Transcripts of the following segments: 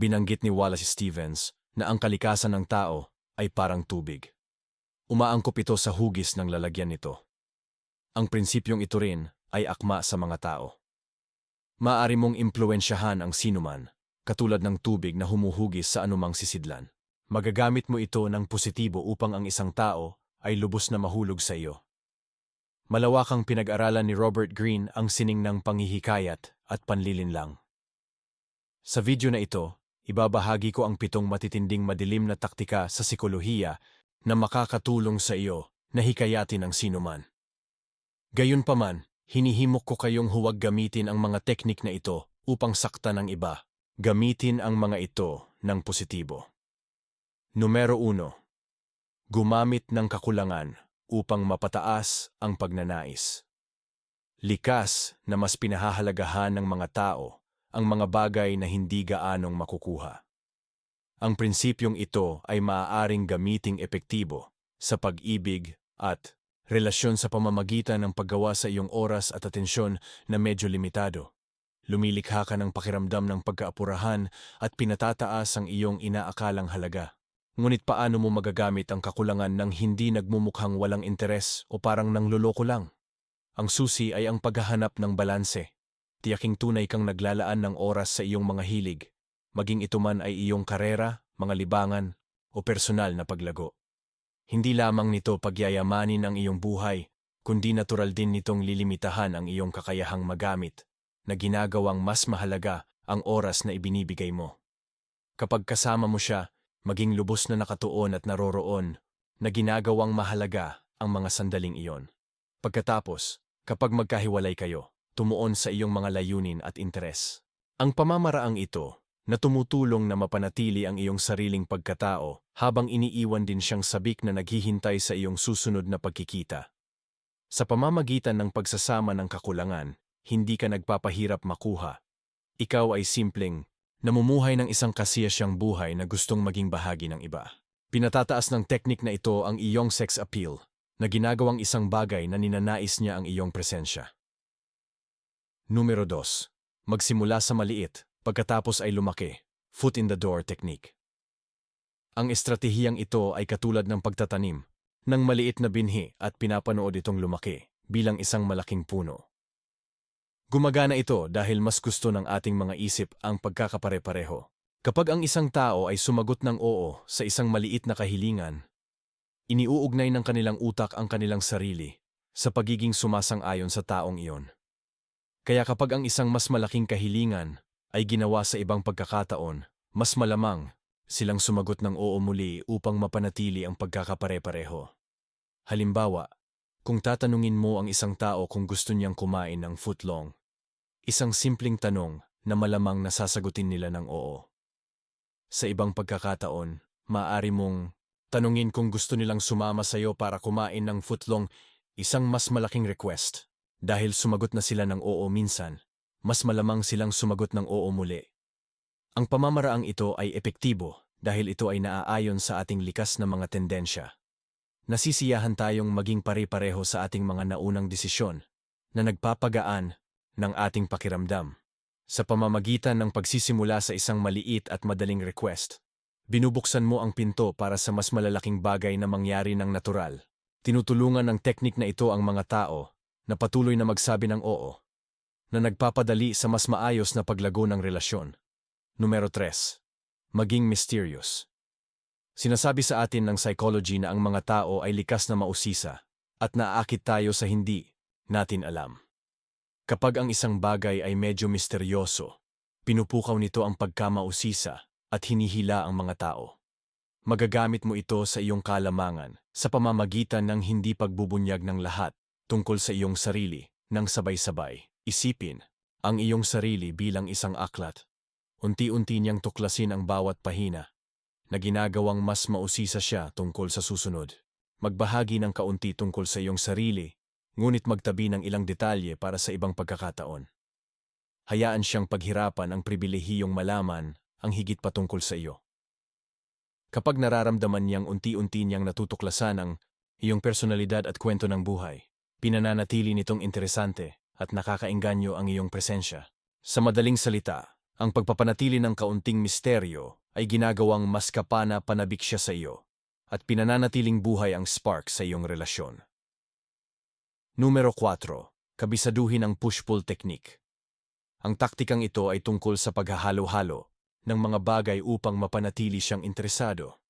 Binanggit ni Wallace Stevens na ang kalikasan ng tao ay parang tubig. Umaangkop ito sa hugis ng lalagyan nito. Ang prinsipyong ito rin ay akma sa mga tao. Maari mong impluensyahan ang sinuman, katulad ng tubig na humuhugis sa anumang sisidlan. Magagamit mo ito ng positibo upang ang isang tao ay lubos na mahulog sa iyo. Malawakang pinag-aralan ni Robert Greene ang sining ng panghihikayat at panlilinlang. Sa video na ito, ibabahagi ko ang pitong matitinding madilim na taktika sa sikolohiya na makakatulong sa iyo na hikayatin ang sinuman. Gayunpaman, hinihimok ko kayong huwag gamitin ang mga teknik na ito upang saktan ang iba. Gamitin ang mga ito ng positibo. Numero 1. Gumamit ng kakulangan upang mapataas ang pagnanais. Likas na mas pinahahalagahan ng mga tao ang mga bagay na hindi gaanong makukuha. Ang prinsipyong ito ay maaaring gamiting epektibo sa pag-ibig at relasyon sa pamamagitan ng paggawa sa iyong oras at atensyon na medyo limitado. Lumilikha ka ng pakiramdam ng pagkaapurahan at pinatataas ang iyong inaakalang halaga. Ngunit paano mo magagamit ang kakulangan ng hindi nagmumukhang walang interes o parang nangloloko lang? Ang susi ay ang paghahanap ng balanse. Tiyaking tunay kang naglalaan ng oras sa iyong mga hilig, maging ito man ay iyong karera, mga libangan, o personal na paglago. Hindi lamang nito pagyayamanin ang iyong buhay, kundi natural din nitong lilimitahan ang iyong kakayahang magamit, na ginagawang mas mahalaga ang oras na ibinibigay mo. Kapag kasama mo siya, maging lubos na nakatuon at naroroon, na ginagawang mahalaga ang mga sandaling iyon. Pagkatapos, kapag magkahiwalay kayo, tumuon sa iyong mga layunin at interes. Ang pamamaraang ito na tumutulong na mapanatili ang iyong sariling pagkatao habang iniiwan din siyang sabik na naghihintay sa iyong susunod na pagkikita. Sa pamamagitan ng pagsasama ng kakulangan, hindi ka nagpapahirap makuha. Ikaw ay simpleng, namumuhay ng isang kasiyasyang buhay na gustong maging bahagi ng iba. Pinatataas ng teknik na ito ang iyong sex appeal, na ginagawang isang bagay na ninanais niya ang iyong presensya. Numero 2. Magsimula sa maliit pagkatapos ay lumaki, foot in the door technique. Ang estratehiyang ito ay katulad ng pagtatanim ng maliit na binhi at pinapanood itong lumaki bilang isang malaking puno. Gumagana ito dahil mas gusto ng ating mga isip ang pagkakapare-pareho. Kapag ang isang tao ay sumagot ng oo sa isang maliit na kahilingan, iniuugnay ng kanilang utak ang kanilang sarili sa pagiging sumasang-ayon sa taong iyon. Kaya kapag ang isang mas malaking kahilingan ay ginawa sa ibang pagkakataon, mas malamang silang sumagot ng oo muli upang mapanatili ang pagkakapare-pareho. Halimbawa, kung tatanungin mo ang isang tao kung gusto niyang kumain ng footlong, isang simpleng tanong na malamang nasasagutin nila ng oo. Sa ibang pagkakataon, maaari mong tanungin kung gusto nilang sumama sa iyo para kumain ng footlong, isang mas malaking request. Dahil sumagot na sila ng oo minsan, mas malamang silang sumagot ng oo muli. Ang pamamaraang ito ay epektibo dahil ito ay naaayon sa ating likas na mga tendensya. Nasisiyahan tayong maging pare-pareho sa ating mga naunang desisyon na nagpapagaan ng ating pakiramdam. Sa pamamagitan ng pagsisimula sa isang maliit at madaling request, binubuksan mo ang pinto para sa mas malalaking bagay na mangyari ng natural. Tinutulungan ng teknik na ito ang mga tao na patuloy na magsabi ng oo na nagpapadali sa mas maayos na paglago ng relasyon. Numero 3. Maging mysterious. Sinasabi sa atin ng psychology na ang mga tao ay likas na mausisa at naaakit tayo sa hindi natin alam. Kapag ang isang bagay ay medyo misteryoso, pinupukaw nito ang pagkamausisa at hinihila ang mga tao. Magagamit mo ito sa iyong kalamangan sa pamamagitan ng hindi pagbubunyag ng lahat tungkol sa iyong sarili ng sabay-sabay. Isipin ang iyong sarili bilang isang aklat. Unti-unti niyang tuklasin ang bawat pahina na ginagawang mas mausisa siya tungkol sa susunod. Magbahagi ng kaunti tungkol sa iyong sarili, ngunit magtabi ng ilang detalye para sa ibang pagkakataon. Hayaan siyang paghirapan ang pribilehiyong malaman ang higit patungkol sa iyo. Kapag nararamdaman niyang unti-unti niyang natutuklasan ang iyong personalidad at kwento ng buhay, pinananatili nitong interesante at nakakainganyo ang iyong presensya. Sa madaling salita, Ang pagpapanatili ng kaunting misteryo ay ginagawang mas kapana-panabik siya sa iyo at pinananatiling buhay ang spark sa iyong relasyon. Numero 4. Kabisaduhin ang push-pull technique. Ang taktikang ito ay tungkol sa paghahalo-halo ng mga bagay upang mapanatili siyang interesado.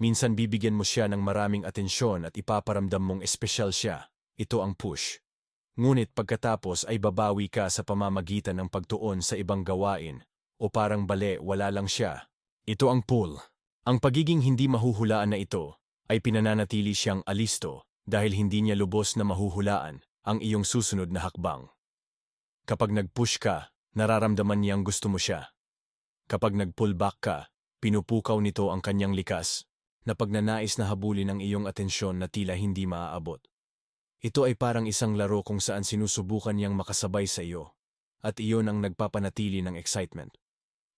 Minsan bibigyan mo siya ng maraming atensyon at ipaparamdam mong espesyal siya. Ito ang push. Ngunit pagkatapos ay babawi ka sa pamamagitan ng pagtuon sa ibang gawain o parang bale wala lang siya. Ito ang pull. Ang pagiging hindi mahuhulaan na ito ay pinananatili siyang alisto dahil hindi niya lubos na mahuhulaan ang iyong susunod na hakbang. Kapag nag-push ka, nararamdaman niyang gusto mo siya. Kapag nag-pull back ka, pinupukaw nito ang kanyang likas na pagnanais na habulin ang iyong atensyon na tila hindi maaabot. Ito ay parang isang laro kung saan sinusubukan niyang makasabay sa iyo at iyon ang nagpapanatili ng excitement.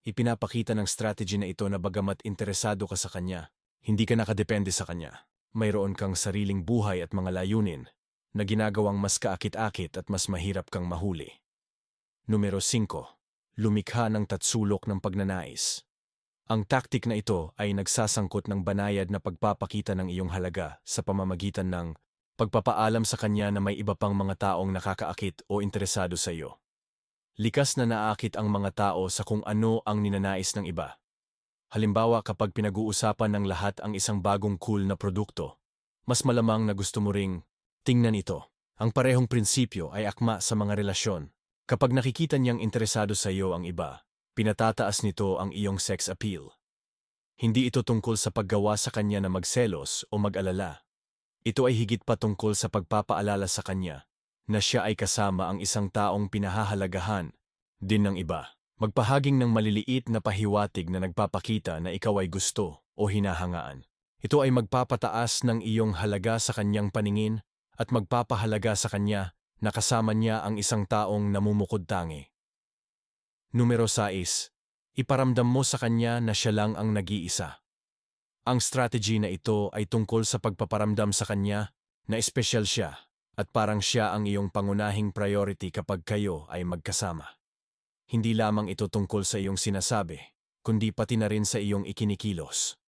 Ipinapakita ng strategy na ito na bagamat interesado ka sa kanya, hindi ka nakadepende sa kanya. Mayroon kang sariling buhay at mga layunin na ginagawang mas kaakit-akit at mas mahirap kang mahuli. Numero 5. Lumikha ng tatsulok ng pagnanais. Ang taktik na ito ay nagsasangkot ng banayad na pagpapakita ng iyong halaga sa pamamagitan ng pagpapaalam sa kanya na may iba pang mga taong nakakaakit o interesado sa iyo. Likas na naakit ang mga tao sa kung ano ang ninanais ng iba. Halimbawa kapag pinag-uusapan ng lahat ang isang bagong cool na produkto, mas malamang na gusto mo ring Tingnan ito. Ang parehong prinsipyo ay akma sa mga relasyon. Kapag nakikita niyang interesado sa iyo ang iba, pinatataas nito ang iyong sex appeal. Hindi ito tungkol sa paggawa sa kanya na magselos o mag-alala. Ito ay higit pa tungkol sa pagpapaalala sa kanya na siya ay kasama ang isang taong pinahahalagahan din ng iba. Magpahaging ng maliliit na pahiwatig na nagpapakita na ikaw ay gusto o hinahangaan. Ito ay magpapataas ng iyong halaga sa kanyang paningin at magpapahalaga sa kanya na kasama niya ang isang taong namumukod tangi. Numero 6. Iparamdam mo sa kanya na siya lang ang nag-iisa. Ang strategy na ito ay tungkol sa pagpaparamdam sa kanya na espesyal siya at parang siya ang iyong pangunahing priority kapag kayo ay magkasama. Hindi lamang ito tungkol sa iyong sinasabi, kundi pati na rin sa iyong ikinikilos.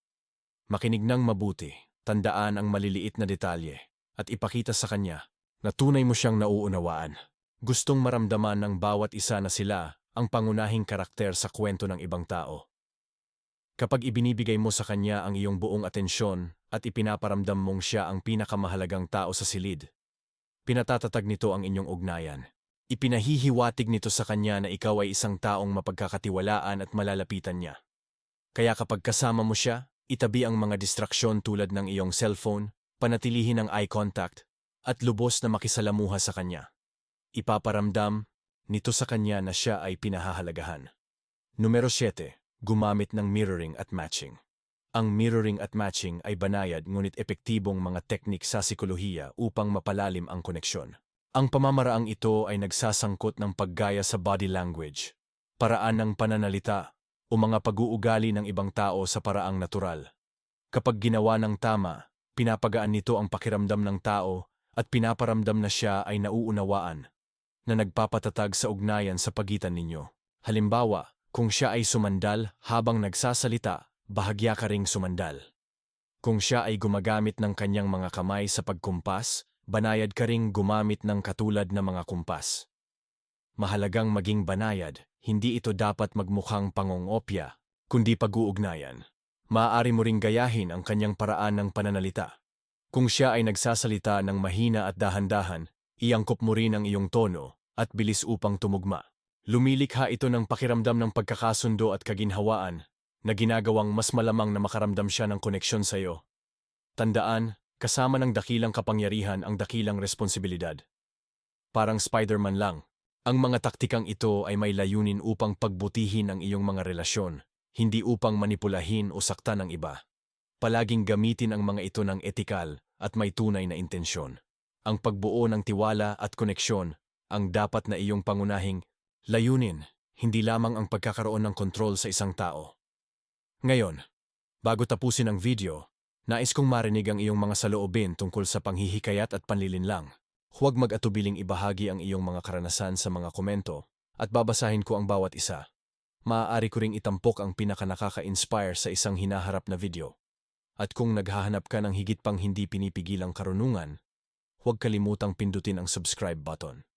Makinig ng mabuti, tandaan ang maliliit na detalye at ipakita sa kanya na tunay mo siyang nauunawaan. Gustong maramdaman ng bawat isa na sila ang pangunahing karakter sa kwento ng ibang tao. Kapag ibinibigay mo sa kanya ang iyong buong atensyon at ipinaparamdam mong siya ang pinakamahalagang tao sa silid, pinatatatag nito ang inyong ugnayan. Ipinahihiwatig nito sa kanya na ikaw ay isang taong mapagkakatiwalaan at malalapitan niya. Kaya kapag kasama mo siya, itabi ang mga distraksyon tulad ng iyong cellphone, panatilihin ang eye contact, at lubos na makisalamuha sa kanya. Ipaparamdam nito sa kanya na siya ay pinahahalagahan. Numero 7. Gumamit ng mirroring at matching. Ang mirroring at matching ay banayad ngunit epektibong mga teknik sa sikolohiya upang mapalalim ang koneksyon. Ang pamamaraang ito ay nagsasangkot ng paggaya sa body language, paraan ng pananalita, o mga pag-uugali ng ibang tao sa paraang natural. Kapag ginawa ng tama, Pinapagaan nito ang pakiramdam ng tao at pinaparamdam na siya ay nauunawaan na nagpapatatag sa ugnayan sa pagitan ninyo. Halimbawa, kung siya ay sumandal habang nagsasalita, bahagya ka ring sumandal. Kung siya ay gumagamit ng kanyang mga kamay sa pagkumpas, banayad ka ring gumamit ng katulad na mga kumpas. Mahalagang maging banayad, hindi ito dapat magmukhang pangongopya, kundi pag-uugnayan maaari mo ring gayahin ang kanyang paraan ng pananalita. Kung siya ay nagsasalita ng mahina at dahan-dahan, iangkop mo rin ang iyong tono at bilis upang tumugma. Lumilikha ito ng pakiramdam ng pagkakasundo at kaginhawaan na ginagawang mas malamang na makaramdam siya ng koneksyon sa iyo. Tandaan, kasama ng dakilang kapangyarihan ang dakilang responsibilidad. Parang Spider-Man lang, ang mga taktikang ito ay may layunin upang pagbutihin ang iyong mga relasyon hindi upang manipulahin o saktan ng iba. Palaging gamitin ang mga ito ng etikal at may tunay na intensyon. Ang pagbuo ng tiwala at koneksyon ang dapat na iyong pangunahing layunin, hindi lamang ang pagkakaroon ng kontrol sa isang tao. Ngayon, bago tapusin ang video, nais kong marinig ang iyong mga saloobin tungkol sa panghihikayat at panlilinlang. Huwag mag-atubiling ibahagi ang iyong mga karanasan sa mga komento at babasahin ko ang bawat isa. maaari ko ring itampok ang pinakanakaka-inspire sa isang hinaharap na video. At kung naghahanap ka ng higit pang hindi pinipigilang karunungan, huwag kalimutang pindutin ang subscribe button.